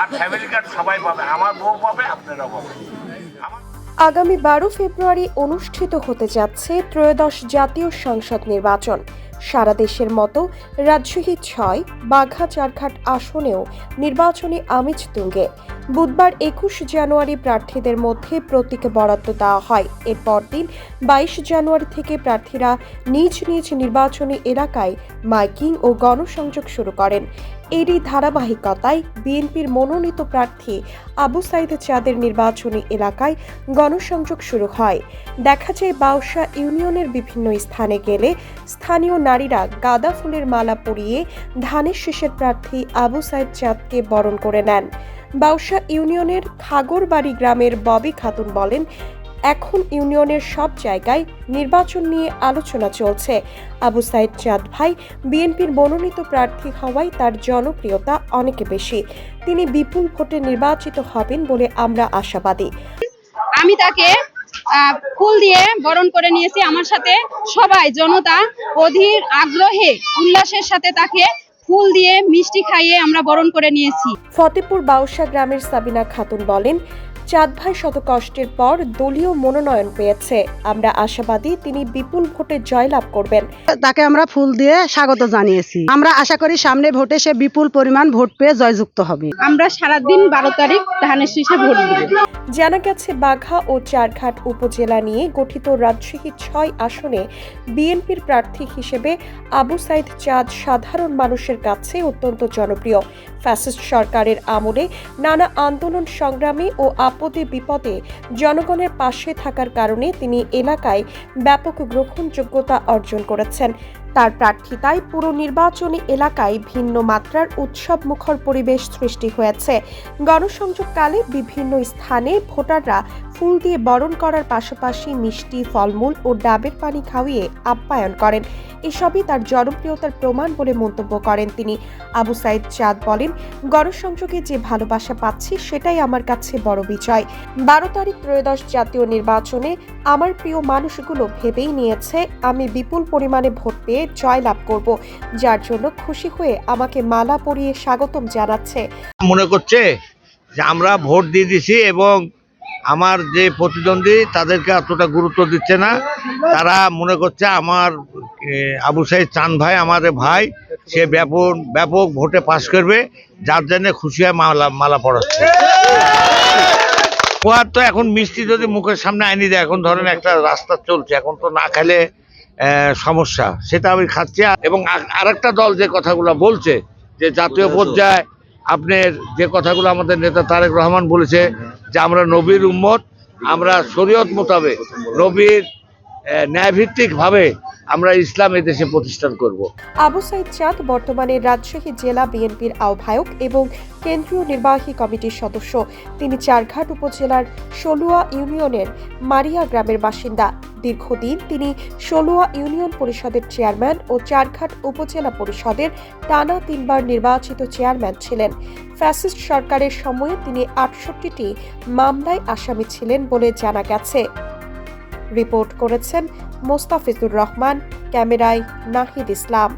আর family card সবাই পাবে, আমার বউ পাবে, আপনারাও আগামী বারো ফেব্রুয়ারি অনুষ্ঠিত হতে যাচ্ছে ত্রয়োদশ জাতীয় সংসদ নির্বাচন। সারা দেশের মতো রাজশাহী ছয়, বাঘা চারঘাট আসনেও নির্বাচনী আমেজ তুঙ্গে। বুধবার একুশ জানুয়ারি প্রার্থীদের মধ্যে প্রতীকে বরাদ্দ দেওয়া হয়। এরপর দিন বাইশ জানুয়ারি থেকে প্রার্থীরা নিজ নিজ নির্বাচনী এলাকায় মাইকিং ও গণসংযোগ শুরু করেন। এরই ধারাবাহিকতায় বিএনপির মনোনীত প্রার্থী আবু সাইদ চাঁদের নির্বাচনী এলাকায় গণসংযোগ শুরু হয়। দেখা যায় বাউসা ইউনিয়নের বিভিন্ন স্থানে গেলে স্থানীয় নারীরা গাঁদা ফুলের মালা পরিয়ে ধানের শীষের প্রার্থী আবু সাইদ চাঁদকে বরণ করে নেন। বাউসা ইউনিয়নের খাগরবাড়ি গ্রামের ববি খাতুন বলেন, এখন ইউনিয়নের সব জায়গায় নির্বাচন নিয়ে আলোচনা চলছে। আবু সাইদ চাঁদ ভাই বিএনপির মনোনীত প্রার্থী হওয়ায় তার জনপ্রিয়তা অনেক বেশি। তিনি বিপুল ভোটে নির্বাচিত হবেন বলে আমরা আশাবাদী। আমি তাকে ফুল দিয়ে বরণ করে নিয়েছি আমার সাথে সবাই, জনতা, অধীর আগ্রহে, উল্লাসের সাথে তাকে ফুল দিয়ে মিষ্টি খাইয়ে আমরা বরণ করে নিয়েছি। ফতেপুর বাউসা গ্রামের সাবিনা খাতুন বলেন চাঁদ ভাই শত কষ্টের পর দলীয় মনোনয়ন পেয়েছে। আমরা আশাবাদী তিনি বিপুল ভোটে জয়লাভ করবেন। তাকে আমরা ফুল দিয়ে স্বাগত জানিয়েছি। আমরা আশা করি সামনে ভোটে সে বিপুল পরিমাণ ভোট পেয়ে জয়যুক্ত হবে। আমরা সারাদিন বারো তারিখ ধানের শীষে ভোট দিব জানা গেছে বাঘা ও চারঘাট উপজেলা নিয়ে গঠিত রাজশাহী ছয় আসনে বিএনপির প্রার্থী হিসেবে আবু সাইদ চাঁদ সাধারণ মানুষের কাছে অত্যন্ত জনপ্রিয়। ফ্যাসিস্ট সরকারের আমলে নানা আন্দোলন সংগ্রামে ও আপদে বিপদে জনগণের পাশে থাকার কারণে তিনি এলাকায় ব্যাপক গ্রহণযোগ্যতা অর্জন করেছেন। তার প্রার্থিতায় পুরো নির্বাচনী এলাকায় ভিন্ন মাত্রার উৎসব মুখর পরিবেশ সৃষ্টি হয়েছে। গণসংযোগকালে বিভিন্ন স্থানে ভোটাররা ফুল দিয়ে বরণ করার পাশাপাশি মিষ্টি, ফলমূল ও ডাবের পানি খাওয়িয়ে আপ্যায়ন করেন। এসবই তার জনপ্রিয়তার প্রমাণ বলে মন্তব্য করেন তিনি। আবু সাইদ চাঁদ বলেন, গণসংযোগে যে ভালোবাসা পাচ্ছি সেটাই আমার কাছে বড় বিজয়। বারো তারিখ ত্রয়োদশ জাতীয় নির্বাচনে আমার প্রিয় মানুষগুলো ভেবেই নিয়েছে, আমি বিপুল পরিমাণে ভোট পেয়ে জয়লাভ করব, যার জন্য খুশি হয়ে আমাকে মালা পরিয়ে স্বাগতম জানাচ্ছে। মনে করছে যে আমরা ভোট দিয়ে দিছি এবং আমার যে প্রতিদ্বন্দ্বী তাদেরকে এতটা গুরুত্ব দিচ্ছে না। তারা মনে করছে আমার আবু সাইদ চান ভাই আমাদের ভাই, সে ব্যাপক ব্যাপক ভোটে পাশ করবে, যার জন্য খুশি হয়ে মালা মালা পড়াচ্ছে তো এখন মিষ্টি যদি মুখের সামনে আনি দেয়, এখন ধরেন একটা রাস্তা চলছে, এখন তো না খেলে সমস্যা সেটা আমি খাচ্ছি। এবং আরেকটা দল যে কথাগুলো বলছে যে জাতীয় পর্যায়ে আপনার যে কথাগুলো আমাদের নেতা তারেক রহমান বলেছে যে আমরা নবীর উম্মত আমরা শরীয়ত মোতাবেক নবীর ন্যায়ভিত্তিকভাবে আমরা ইসলাম দেশে প্রতিষ্ঠান করব। আবু সাইদ চাঁদ বর্তমানে রাজশাহী জেলা বিএনপির আহ্বায়ক এবং কেন্দ্রীয় নির্বাহী কমিটির সদস্য। তিনি চারঘাট উপজেলার ষোলুয়া ইউনিয়নের মারিয়া গ্রামের বাসিন্দা। দীর্ঘদিন তিনি ষোলোয়া ইউনিয়ন পরিষদের চেয়ারম্যান ও চারঘাট উপজেলা পরিষদের টানা তিনবার নির্বাচিত চেয়ারম্যান ছিলেন। ফ্যাসিস্ট সরকারের সময়ে তিনি আটষট্টিটি মামলায় আসামি ছিলেন বলে জানা গেছে। রিপোর্ট করেছেন মোস্তাফিজুর রহমান, ক্যামেরায় নাহিদ ইসলাম।